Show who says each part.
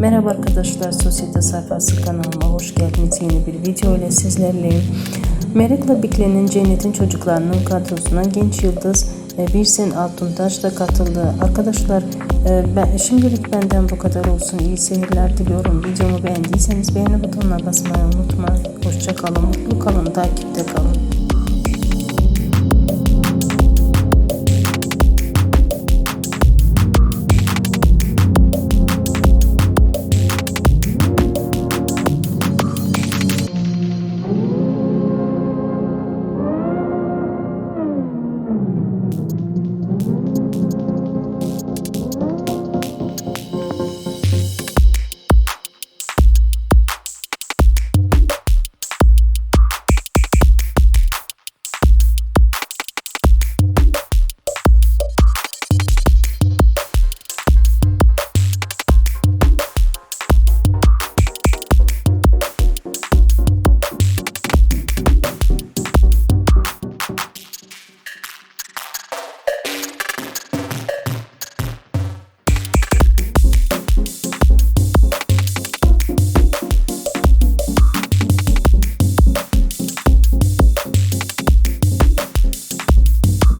Speaker 1: Merhaba arkadaşlar, Sosyete Sayfası kanalıma hoş geldiniz. Yeni bir video ile sizlerleyim. Merakla beklenen Cennet'in çocuklarının kadrosuna genç yıldız e, Birsen Altuntaş da katıldı. Arkadaşlar e, ben, şimdilik benden bu kadar olsun. İyi seyirler diliyorum. Videomu beğendiyseniz beğeni butonuna basmayı unutmayın. Hoşça kalın, mutlu kalın, takipte kalın.